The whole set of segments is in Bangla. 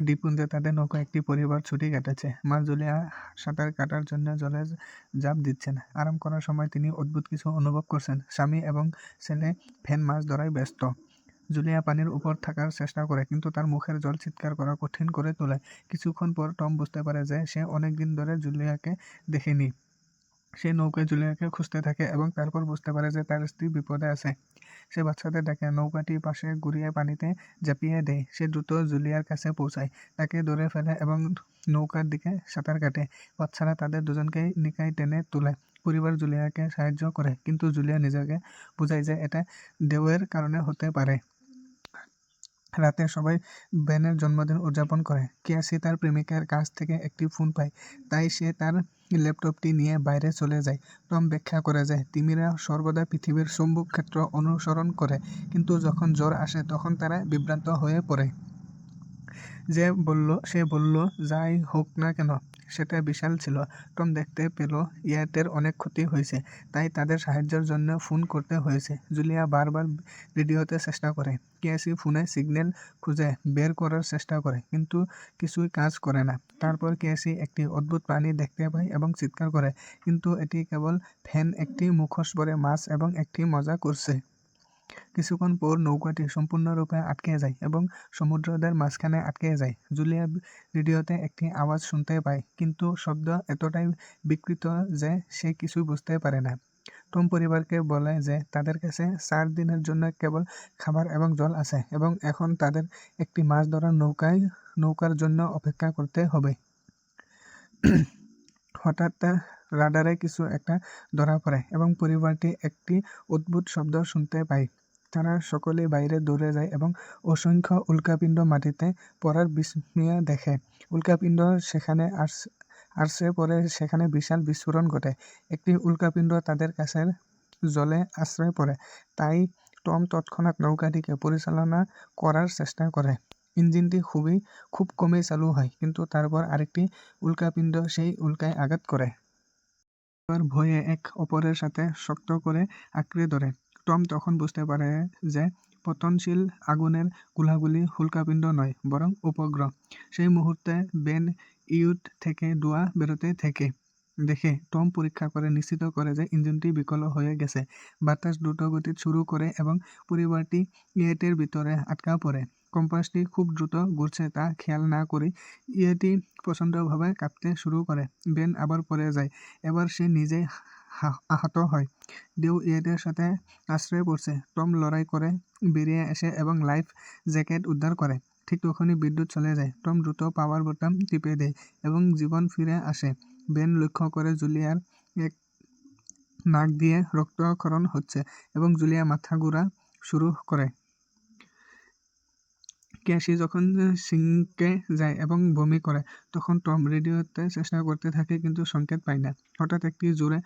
দ্বীপপুঞ্জে তাদের নৌকা একটি পরিবার ছুটি কাটাচ্ছে মা জুলিয়া সাঁতার কাটার জন্য জলে ঝাঁপ দিচ্ছেন। আরাম করার সময় তিনি অদ্ভুত কিছু অনুভব করছেন। স্বামী এবং ছেলে ফ্যান মাছ ধরায় ব্যস্ত। জুলিয়া পানির উপর থাকার চেষ্টা করে, কিন্তু তার মুখের জল চিৎকার করা কঠিন করে তোলে। কিছুক্ষণ পর টম বুঝতে পারে যে সে অনেক দিন ধরে জুলিয়াকে দেখেনি। সে নৌকায় জুলিয়াকে খুঁজতে থাকে এবং তারপর বুঝতে পারে যে তার স্ত্রী বিপদে আছে। সে বাচ্চাদের ডাকে নৌকাটি পাশে ঘুরিয়ে পানিতে ঝাঁপিয়ে দেয় সে দ্রুত জুলিয়ার কাছে পৌঁছায় তাকে ধরে ফেলে এবং নৌকার দিকে সাঁতার কাটে। বাচ্চারা তাদের দুজনকেই নিকায় টেনে তোলে। পরিবার জুলিয়াকে সাহায্য করে কিন্তু জুলিয়া নিজেকে বোঝায় যে এটা ঢেউয়ের কারণে হতে পারে রাতে সবাই বেনের জন্মদিন উদযাপন করে কিয়াসি তার প্রেমিকার কাছ থেকে একটি ফোন পায়? তাই সে তার ল্যাপটপটি নিয়ে বাইরে চলে যায়। টম ব্যাখ্যা করে যে, তিমিরা সর্বদা পৃথিবীর চুম্বক ক্ষেত্র অনুসরণ করে, কিন্তু যখন জ্বর আসে, তখন তারা বিভ্রান্ত হয়ে পড়ে। যে বলল, সে বলল, যাই হোক না কেন। সেটা বিশাল ছিল। টম দেখতে পেল, ইয়াতের অনেক ক্ষতি হয়েছে, তাই তাদের সাহায্যের জন্য ফোন করতে হয়েছে। জুলিয়া বারবার রেডিওতে চেষ্টা করে কেসি ফোনে সিগন্যাল খুঁজে বের করার চেষ্টা করে, কিন্তু কিছুই কাজ করে না। তারপর কেসি একটি অদ্ভুত প্রাণী দেখতে পায় এবং চিৎকার করে, কিন্তু এটি কেবল ফ্যান, একটি মুখোশ পরে মাছ এবং একটি মজা করছে। কিছুক্ষণ পর নৌকাটি সম্পূর্ণরূপে আটকে যায় এবং সমুদ্রদের মাঝখানে আটকে যায়। জুলিয়া রেডিওতে একটি আওয়াজ শুনতে পায়, কিন্তু শব্দ এতটাই বিকৃত যে সে কিছুই বুঝতে পারে না। টম পরিবারকে বলে যে তাদের কাছে চার দিনের জন্য কেবল খাবার এবং জল আছে এবং এখন তাদের একটি মাছ ধরার নৌকায় নৌকার জন্য অপেক্ষা করতে হবে। হঠাৎ তার রাডারে কিছু একটা ধরা পড়ে এবং পরিবারটি একটি অদ্ভুত শব্দ শুনতে পায়। তারা সকলে বাইরে দৌড়ে যায় এবং অসংখ্য উল্কাপিণ্ড মাটিতে পড়ার বিস্ময় দেখে। উল্কাপিণ্ড সেখানে আরছে পরে সেখানে বিশাল বিস্ফোরণ ঘটে। একটি উল্কাপিণ্ড তাদের কাছে জলে আশ্রয় পড়ে। তাই টম তৎক্ষণাৎ নৌকাটিকে পরিচালনা করার চেষ্টা করে। ইঞ্জিনটি খুবই, খুব কমে চালু হয়, কিন্তু তারপর আরেকটি উল্কাপিণ্ড সেই উল্কায় আঘাত করে। ভয়ে এক অপরের সাথে শক্ত করে আঁকড়ে ধরে। টম তখন বুঝতে পারে যে পতনশীল আগুনের গোলাগুলি উল্কাপিণ্ড নয়, বরং উপগ্রহ। সেই মুহূর্তে বেন ইউট থেকে ধোঁয়া বেরোতে থেকে। দেখে টম পরীক্ষা করে, নিশ্চিত করে যে ইঞ্জিনটি বিকল হয়ে গেছে। বাতাস দ্রুতগতিত শুরু করে এবং পরিবারটি ইয়েটের ভিতরে আটকা পড়ে। কম্পাসটি খুব দ্রুত ঘুরছে, তা খেয়াল না করে ইয়েটি প্রচণ্ডভাবে কাঁপতে শুরু করে। বেন আবার পড়ে যায়। এবার সে নিজেই আহত হয়। ডিউ ইয়েটের সাথে আশ্রয় পড়ছে। টম লড়াই করে বেরিয়ে আসে এবং লাইফ জ্যাকেট উদ্ধার করে। ঠিক তখনই বিদ্যুৎ চলে যায়। টম দ্রুত পাওয়ার বোতাম টিপে দেয় এবং জীবন ফিরে আসে। বেন লক্ষ্য করে জুলিয়ার এক নাক দিয়ে রক্তক্ষরণ হচ্ছে এবং জুলিয়া মাথা ঘোরা শুরু করে। ক্যাশি যখন সিঙ্কে যায় এবং বমি করে, তখন টম রেডিওতে চেষ্টা করতে থাকে কিন্তু সংকেত পায় না। হঠাৎ একটি জোরে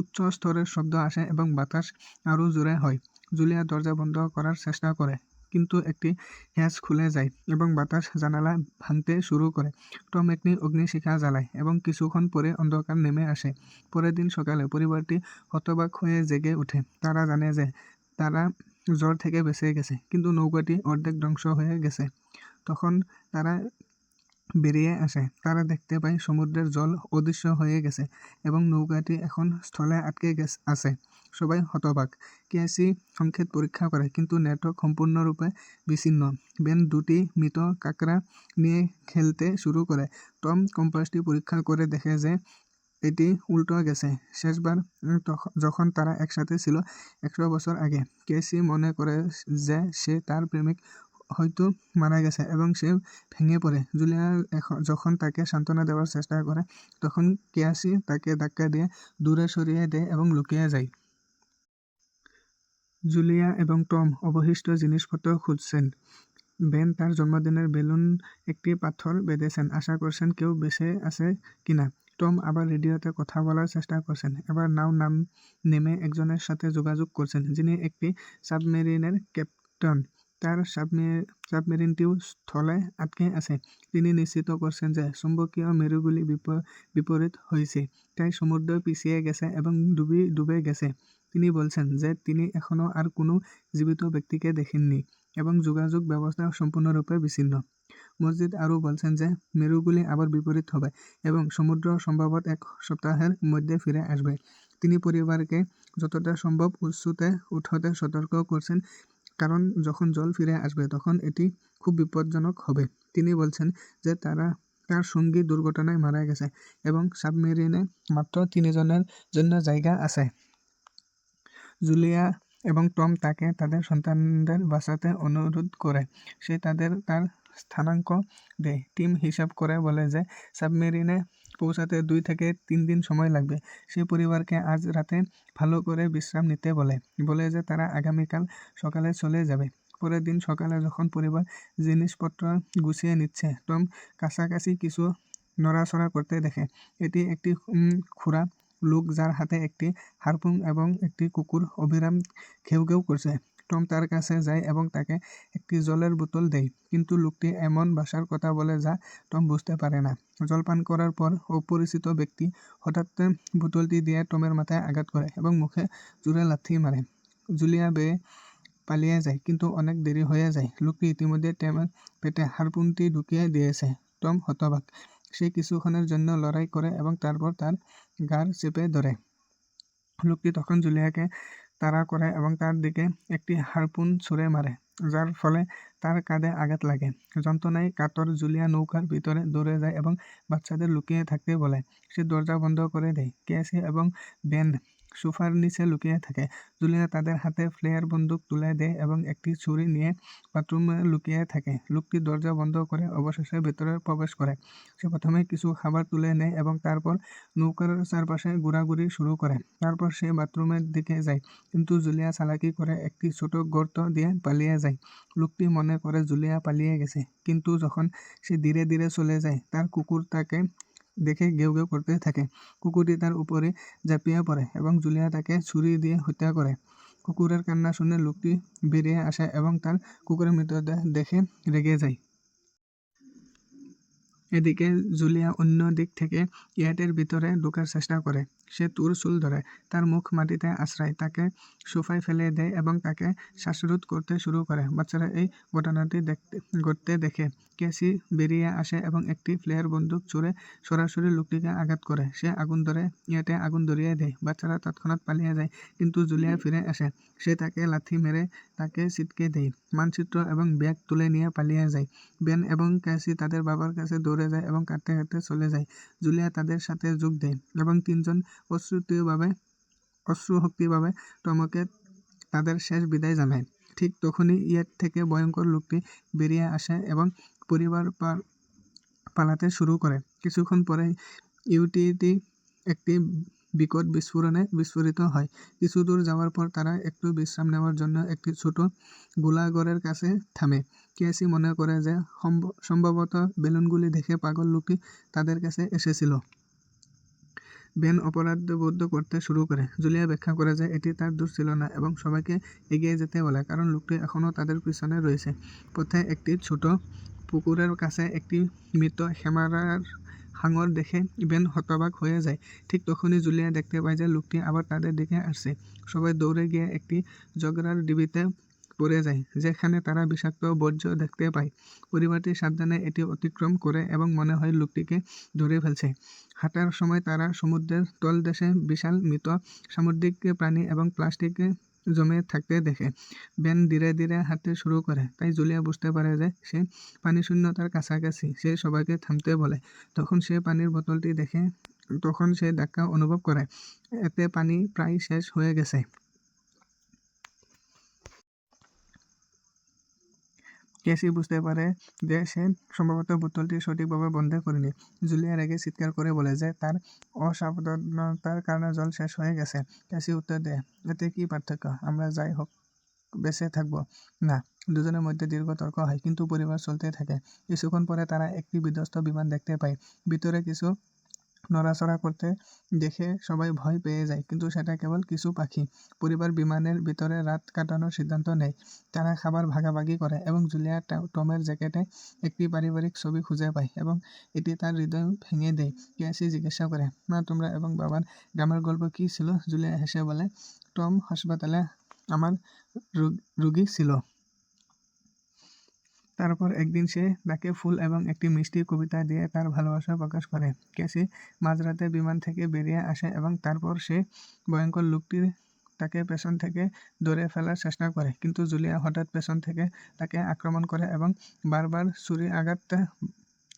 উচ্চ স্তরের শব্দ আসে এবং বাতাস আরও জোরে হয়। জুলিয়া দরজা বন্ধ করার চেষ্টা করে, কিন্তু একটি হ্যাচ খুলে যায় এবং বাতাস জানালা ভাঙতে শুরু করে। টম একটি অগ্নিশিখা জ্বালায় এবং কিছুক্ষণ পরে অন্ধকার নেমে আসে। পরের দিন সকালে পরিবারটি হতবাক হয়ে জেগে ওঠে। তারা জানে যে, তারা জ্বর থেকে বেঁচে গেছে, কিন্তু নৌকাটি অর্ধেক ধ্বংস হয়ে গেছে। তখন তারা বেরিয়ে আসে তারা দেখতে পায় সমুদ্রের জল অদৃশ্য হয়ে গেছে এবং নৌকাটি এখন স্থলে আটকে গেছে, আছে। সবাই হতবাক। কেসি সংকেত পরীক্ষা করে কিন্তু নেটওয়ার্ক সম্পূর্ণরূপে বিচ্ছিন্ন। বেন দুটি মৃত কাঁকড়া নিয়ে খেলতে শুরু করে টম কম্পাসটি পরীক্ষা করে দেখে যে এটি উল্টো গেছে। শেষবার যখন তারা একসাথে ছিল, একশো বছর আগে, কেসি মনে করে যে সে তার প্রেমিক হয়তো মারা গেছে এবং সে ভেঙে পড়ে। জুলিয়া যখন তাকে সান্ত্বনা দেওয়ার চেষ্টা করে, তখন কেয়াসি তাকে ধাক্কা দিয়ে দূরে সরিয়ে দেয় এবং লুকিয়ে যায়। জুলিয়া এবং টম অবশিষ্ট জিনিসপত্র খুঁজছেন। বেন তার জন্মদিনের বেলুন, একটি পাথর বেঁধেছেন। আশা করছেন কেউ বেঁচে আছে কিনা। টম আবার রেডিওতে কথা বলার চেষ্টা করছেন এবার নাও নাম নেমে একজনের সাথে যোগাযোগ করছেন যিনি একটি সাবমেরিনের ক্যাপ্টেন তার সাবমেরিনটিও স্থলে আটকে আছে। তিনি নিশ্চিত করছেন যে চুম্বকীয় মেরুগুলি বিপরীত হয়েছে তাই সমুদ্র পিছিয়ে গেছে এবং ডুবি, ডুবে গেছে। তিনি বলছেন যে তিনি এখনও আর কোনো জীবিত ব্যক্তিকে দেখেননি, এবং যোগাযোগ ব্যবস্থা সম্পূর্ণরূপে বিচ্ছিন্ন। মসজিদ আরও বলছেন যে, মেরুগুলি আবার বিপরীত হবে এবং সমুদ্র সম্ভবত এক সপ্তাহের মধ্যে ফিরে আসবে। তিনি পরিবারকে যতটা সম্ভব উৎসুতে উঠতে সতর্ক করছেন, কারণ যখন জল ফিরে আসবে তখন এটি খুব বিপজ্জনক হবে। তিনি বলছেন যে, তারা তার সঙ্গী দুর্ঘটনায় মারা গেছে এবং সাবমেরিনে মাত্র তিনজনের জন্য জায়গা আছে। জুলিয়া এবং টম তাকে তাদের সন্তানদের বাঁচাতে অনুরোধ করে। সে তাদের, তার স্থানাঙ্ক দেয় টিম হিসাব করে বলে যে, সাবমেরিনে পৌঁছাতে দুই থেকে তিন দিন সময় লাগবে। সে পরিবারকে আজ রাতে ভালো করে বিশ্রাম নিতে বলে। বলে যে তারা আগামীকাল সকালে চলে যাবে। পরের দিন সকালে যখন পরিবার জিনিসপত্র গুছিয়ে নিচ্ছে, টম কাছাকাছি কিছু নড়াচড়া করতে দেখে, এটি একটি খুঁড়া লোক যার হাতে একটি হারপুন এবং একটি কুকুর অবিরাম ঘেউ ঘেউ করছে। টম তার কাছে যায় এবং তাকে একটি জলের বোতল দেয়। কিন্তু লোকটি এমন ভাষার কথা বলে যা টম বুঝতে পারে না। জলপান করার পর অপরিচিত ব্যক্তি হঠাৎ বোতলটি দিয়ে টমের মাথায় আঘাত করে এবং মুখে জোরে লাথি মারে। জুলিয়া বেয়ে পালিয়ে যায় কিন্তু অনেক দেরি হয়ে যায়। লোকটি ইতিমধ্যে টেমের পেটে হারপুনটি ঢুকিয়ে দিয়েছে। টম হতবাক। সে কিছুক্ষণের জন্য লড়াই করে এবং তারপর তার ঘাড় চেপে ধরে লোকটি তখন জুলিয়াকে তাড়া করে এবং তার দিকে একটি হারপুন ছুঁড়ে মারে যার ফলে তার কাঁধে আঘাত লাগে। যন্ত্রণায় কাতর জুলিয়া নৌকার ভিতরে দৌড়ে যায় এবং বাচ্চাদের লুকিয়ে থাকতে বলে, সে দরজা বন্ধ করে দেয় কেসি এবং বেন সোফার নিচে লুকিয়ে থাকে। জুলিয়া তাদের হাতে ফ্লেয়ার বন্দুক তুলে দেয় এবং একটি ছুরি নিয়ে বাথরুমে লুকিয়ে থাকে। লোকটি দরজা বন্ধ করে অবশেষে ভেতরে প্রবেশ করে। সে প্রথমে কিছু খাবার তুলে নেয় এবং তারপর নৌকার চারপাশে ঘোরাঘুরি শুরু করে। তারপর সে বাথরুমের দিকে যায়। কিন্তু জুলিয়া চালাকি করে একটি ছোট গর্ত দিয়ে পালিয়ে যায়। লোকটি মনে করে জুলিয়া পালিয়ে গেছে। কিন্তু যখন সে ধীরে ধীরে চলে যায়, তার কুকুর তাকে দেখে ঘেউ ঘেউ করতে থাকে। কুকুরটি তার উপরে ঝাঁপিয়ে পড়ে এবং জুলিয়া তাকে ছুরি দিয়ে হত্যা করে। কুকুরের কান্না শুনে লোকটি বেরিয়ে আসে এবং তার কুকুরের মৃতদেহ দেখে রেগে যায়। এদিকে জুলিয়া অন্য দিক থেকে ইয়াটের ভিতরে ঢোকার চেষ্টা করে। সে তুর চুল ধরে, তার মুখ মাটিতে আশ্রায়, তাকে সোফায় ফেলে দেয় এবং তাকে শ্বাসরোধ করতে শুরু করে। বাচ্চারা এই ঘটনাটি দেখতে, ঘটতে দেখে কেসি বেরিয়ে আসে এবং একটি ফ্লেয়ার বন্দুক ছুড়ে সরাসরি লোকটিকে আঘাত করে। সে আগুন ধরে ইয়াতে আগুন ধরিয়ে দেয়। বাচ্চারা তৎক্ষণাৎ পালিয়ে যায়, কিন্তু জুলিয়া ফিরে আসে। সে তাকে লাথি মেরে তাকে ছিটকে দেয় মানচিত্র এবং ব্যাগ তুলে নিয়ে পালিয়ে যায়। বেন এবং ক্যাসি তাদের বাবার কাছে দৌড়ে যায় এবং কাঁদতে কাঁদতে চলে যায়। জুলিয়া তাদের সাথে যোগ দেয় এবং তিনজন অশ্রুতীয়ভাবে অশ্রুশক্তিভাবে টমকে তাদের শেষ বিদায় জানায়। ঠিক তখনই ইয়ের থেকে ভয়ঙ্কর লোকটি বেরিয়ে আসে এবং পরিবার পালাতে শুরু করে। কিছুক্ষণ পরে ইউটিটি একটি বিকট বিস্ফোরণে বিস্ফোরিত হয়। কিছু দূর যাওয়ার পর তারা একটু বিশ্রাম নেওয়ার জন্য একটি ছোট গোলাঘরের কাছে থামে। কেসি মনে করে যে সম্ভবত বেলুনগুলি দেখে পাগল লোকটি তাদের কাছে এসেছিল। বেন অপরাধবোধ করতে শুরু করে। জুলিয়া ব্যাখ্যা করে যে এটি তার দোষ ছিল না এবং সবাইকে এগিয়ে যেতে বলে, কারণ লোকটি এখনও তাদের পিছনে রয়েছে। পথে একটি ছোট পুকুরের কাছে একটি মৃত হেমারার হাঙর দেখে বেন হতবাক হয়ে যায়। ঠিক তখনই জুলিয়া দেখতে পায় যে লোকটি আবার তাদের দিকে আসছে। সবাই দৌড়ে গিয়ে একটি জগরার ডিবিতে পড়ে যায়, যেখানে তারা বিষাক্ত বর্জ্য দেখতে পায়। পরিবারটি সাবধানে এটি অতিক্রম করে এবং মনে হয় লোকটিকে ধরে ফেলছে। হাঁটার সময় তারা সমুদ্রের তলদেশে বিশাল মৃত সামুদ্রিক প্রাণী এবং প্লাস্টিক জমে থাকতে দেখে। বেন ধীরে ধীরে হাঁটতে শুরু করে তাই জুলিয়া বুঝতে পারে যে সে পানি শূন্যতার কাছাকাছি, সে সবাইকে থামতে বলে। তখন সে পানির বোতলটি দেখে, তখন সে ধাক্কা অনুভব করে এতে পানি প্রায় শেষ হয়ে গেছে। কেসি বুঝতে পারে যে সে সম্ভবত বোতলটি সঠিকভাবে বন্ধ করেনি। জুলিয়া রেগে চিৎকার করে বলে যে, তার অসাবধানতার কারণে জল শেষ হয়ে গেছে। কেসি উত্তর দেয়, এতে কি পার্থক্য? আমরা যাই হোক, বেঁচে থাকব। না, দুজনের মধ্যে দীর্ঘ তর্ক হয়, কিন্তু পরিবার চলতে থাকে। কিছুক্ষণ পরে তারা একটি বিধ্বস্ত বিমান দেখতে পায়। ভিতরে কিছু নড়াচড়া করতে দেখে সবাই ভয় পেয়ে যায়। কিন্তু সেটা কেবল কিছু পাখি। পরিবার বিমানের ভিতরে রাত কাটানোর সিদ্ধান্ত নেয়। তারা খাবার ভাগাভাগি করে এবং জুলিয়া টমের জ্যাকেটে একটি পারিবারিক ছবি খুঁজে পায় এবং এটি তার হৃদয় ভেঙে দেয়। কেসি জিজ্ঞাসা করে, মা, তোমরা এবং বাবার গ্রামের গল্প কী ছিল? জুলিয়া হেসে বলে, টম হাসপাতালে আমার রোগী ছিল। তারপর একদিন সে তাকে ফুল এবং একটি মিষ্টি কবিতা দিয়ে তার ভালোবাসা প্রকাশ করে। ক্যাসি মাঝরাতে বিমান থেকে বেরিয়ে আসে এবং তারপর সে ভয়ঙ্কর লোকটি তাকে পেছন থেকে ধরে ফেলার চেষ্টা করে। কিন্তু জুলিয়া হঠাৎ পেছন থেকে তাকে আক্রমণ করে এবং বারবার ছুরি আঘাত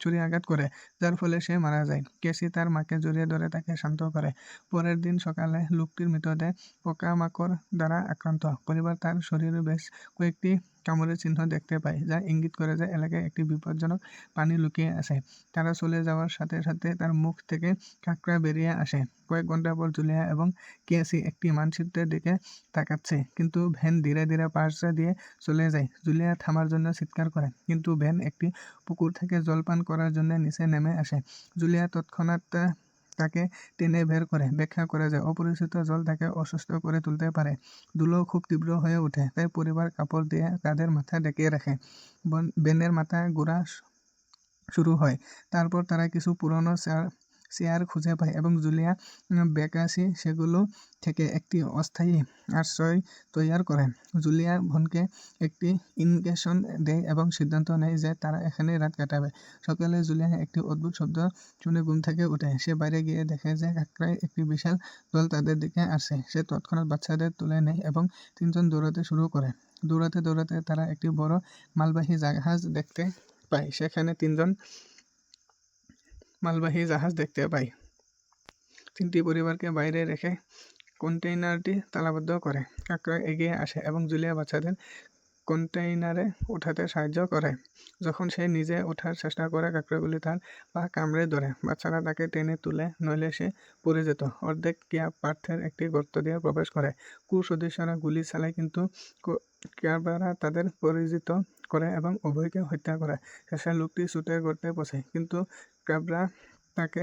ছুরি আঘাত করে, যার ফলে সে মারা যায়। কেসি তার মাকে জড়িয়ে ধরে তাকে শান্ত করে। পরের দিন সকালে লোকটির মৃতদেহ পোকামাকড় দ্বারা আক্রান্ত। পরিবার তার শরীরে বেশ কয়েকটি কামড়ের চিহ্ন দেখতে পায়, যা ইঙ্গিত করে যে এলাকায় একটি বিপজ্জনক পানি লুকিয়ে আছে। তারা চলে যাওয়ার সাথে সাথে তার মুখ থেকে কাঁকড়া বেরিয়ে আসে। কয়েক ঘণ্টা পর জুলিয়া এবং কেসি একটি মানচিত্রের দিকে তাকাচ্ছে, কিন্তু ভ্যান ধীরে ধীরে পাশে দিয়ে চলে যায়। জুলিয়া থামার জন্য চিৎকার করে, কিন্তু ভ্যান একটি পুকুর থেকে জল পান করার জন্য নিচে নেমে আসে। জুলিয়া তৎক্ষণাৎ তাকে টেনে বের করে ব্যাখ্যা করে যায় অপরিচিত জল তাকে অসুস্থ করে তুলতে পারে ধুলো খুব তীব্র হয়ে ওঠে তাই পরিবার কাপড় দিয়ে তাদের মাথা ঢেকে রাখে বেনের মাথা গোড়া শুরু হয়। তারপর তারা কিছু পুরনো চেয়ার খুঁজে পায় এবং জুলিয়া বেকাসি সেগুলো থেকে একটি অস্থায়ী আশ্রয় তৈয়ার করে। জুলিয়া বোনকে একটি ইনকেশন দেয় এবং সিদ্ধান্ত নেয় যে তারা এখানে রাত কাটাবে। সকালে জুলিয়া একটি অদ্ভুত শব্দ শুনে ঘুম থেকে উঠে সে বাইরে গিয়ে দেখে যে কাঁকড়ায় একটি বিশাল দল তাদের দিকে আসে সে তৎক্ষণাৎ বাচ্চাদের তুলে নেয় এবং তিনজন দৌড়াতে শুরু করে। দৌড়াতে দৌড়াতে তারা একটি বড় মালবাহী জাহাজ দেখতে পায়। সেখানে তিনজন মালবাহী জাহাজ দেখতে পাই। তিনটি পরিবারকে বাইরে রেখে কন্টেইনারটি তালাবদ্ধ করে। কাকরা এগিয়ে আসে এবং জুলিয়া বাচ্চাদের কন্টেইনারে ওঠাতে সাহায্য করে। যখন সে নিজে ওঠার চেষ্টা করে, কাঁকড়াগুলি তার পা কামড়ে ধরে। বাচ্চারা তাকে টেনে তুলে, নইলে সে পড়ে যেত। অর্ধেক কিয়া পার্থের একটি গর্ত দিয়ে প্রবেশ করে। কু সদস্যরা গুলি চালায় কিন্তু ক্যাবরা তাদের পরিচিত করে এবং উভয়কে হত্যা করে। শেষে লোকটি ছুটে গর্তে পৌঁছে কিন্তু ক্যাবরা তাকে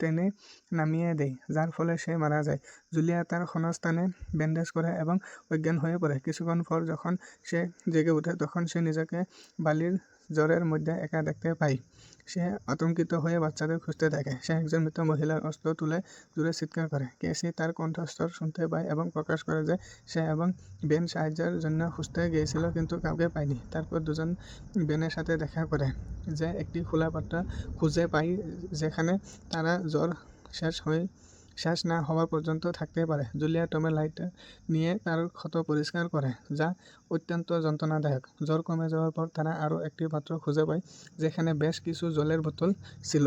টেনে নামিয়ে দেয় যার ফলে সে মারা যায়। জুলিয়া তার ক্ষণস্থানে ব্যান্ডেজ করে এবং অজ্ঞান হয়ে পড়ে কিছুক্ষণ পর যখন সে জেগে ওঠে তখন সে নিজেকে বালির জ্বরের মধ্যে একা দেখতে পায় সে আতঙ্কিত হয়ে বাচ্চাদের খুঁজতে থাকে সে একজন মৃত মহিলার অস্ত্র তুলে দূরে চিৎকার করে। কেসি তার কণ্ঠস্বর শুনতে পায় এবং প্রকাশ করে যে সে এবং বেন সাহায্যের জন্য খুঁজতে গিয়েছিল কিন্তু কাউকে পায়নি। তারপর দুজন বেনের সাথে দেখা করে যে একটি খোলা পাত্র খুঁজে পায় যেখানে তারা জ্বর শেষ হয়ে শেষ না হওয়া পর্যন্ত থাকতে পারে। জুলিয়া টমে লাইট নিয়ে তার ক্ষত পরিষ্কার করে, যা অত্যন্ত যন্ত্রণাদায়ক। জ্বর কমে যাওয়ার পর তারা আরও একটি পাত্র খুঁজে পায়, যেখানে বেশ কিছু জলের বোতল ছিল।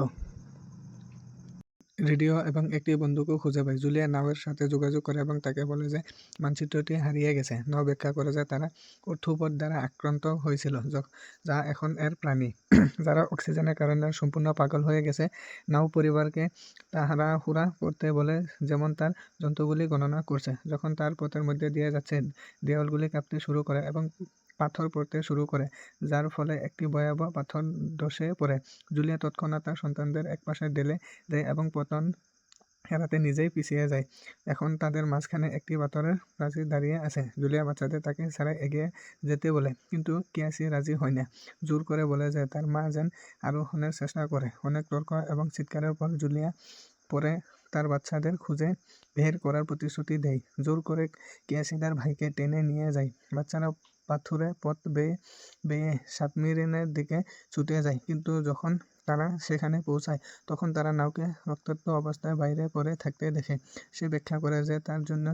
রেডিও এবং একটি বন্দুকও খুঁজে পায়। জুলিয়া নাওয়ের সাথে যোগাযোগ করে এবং তাকে বলে যে, মানচিত্রটি হারিয়ে গেছে। নাও ব্যাখ্যা করে যে তারা অর্থুপদ দ্বারা আক্রান্ত হয়েছিল যা এখন এর প্রাণী। যারা অক্সিজেনের কারণে সম্পূর্ণ পাগল হয়ে গেছে, নাও পরিবারকে তাড়াহুড়া করতে বলে, যেমন তার জন্তুগুলি গণনা করছে। যখন তার পথের মধ্যে দিয়ে যাচ্ছে দেওয়ালগুলি কাঁপতে শুরু করে এবং পাথর পড়তে শুরু করে, যার ফলে একটি ভয়াবহ পাথর ধসে পড়ে। জুলিয়া তৎক্ষণাৎ তার সন্তানদের একপাশে ঢেলে দেয় এবং পতন এড়াতে নিজেই পিছিয়ে যায়। এখন তাদের মাঝখানে একটি পাথরের প্রাচীর দাঁড়িয়ে আছে। জুলিয়া বাচ্চাদের তাকে ছাড়া এগিয়ে যেতে বলে, কিন্তু কিয়াসি রাজি হয় না। জোর করে বলে যে তার মা যেন আরোহণের চেষ্টা করে। অনেক তর্ক এবং চিৎকারের পর জুলিয়া পরে তার বাচ্চাদের খুঁজে বের করার প্রতিশ্রুতি দেয়। জোর করে কিয়াসি তার ভাইকে টেনে নিয়ে যায়। বাচ্চারা পাথুরে পথ বেয়ে বেয়ে সাবমেরিনের দিকে ছুটে যায়। কিন্তু যখন তারা সেখানে পৌঁছায়, তখন তারা নাওকে রক্তাক্ত অবস্থায় বাইরে পড়ে থাকতে দেখে। সে ব্যাখ্যা করে যে তার জন্য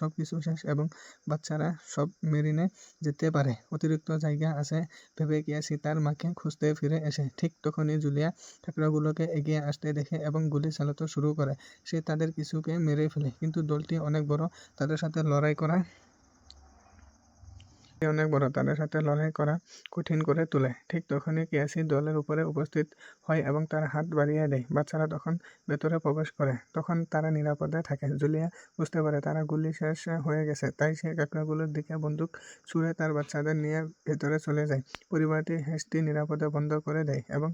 সব কিছু শেষ এবং বাচ্চারা সব মেরিনে যেতে পারে। অতিরিক্ত জায়গা আছে ভেবে গিয়েছি তার মাকে খুঁজতে ফিরে এসে। ঠিক তখনই জুলিয়া ঠাকুরাগুলোকে এগিয়ে আসতে দেখে এবং গুলি চালাতে শুরু করে। সে তাদের কিছুকে মেরে ফেলে, কিন্তু দলটি অনেক বড় তাদের সাথে লড়াই করা অনেক বড় তাদের সাথে লড়াই করা কঠিন করে তোলে। ঠিক তখনই কিয়াসি দলের উপরে উপস্থিত হয় এবং তার হাত বাড়িয়ে দেয়। বাচ্চারা তখন ভেতরে প্রবেশ করে। তখন তারা নিরাপদে থাকে। জুলিয়া বুঝতে পারে তারা গুলি শেষ হয়ে গেছে, তাই সে কাঁকড়াগুলোর দিকে বন্দুক ছুঁড়ে তার বাচ্চাদের নিয়ে ভেতরে চলে যায়। পরিবারটি হেসটি নিরাপদে বন্ধ করে দেয় এবং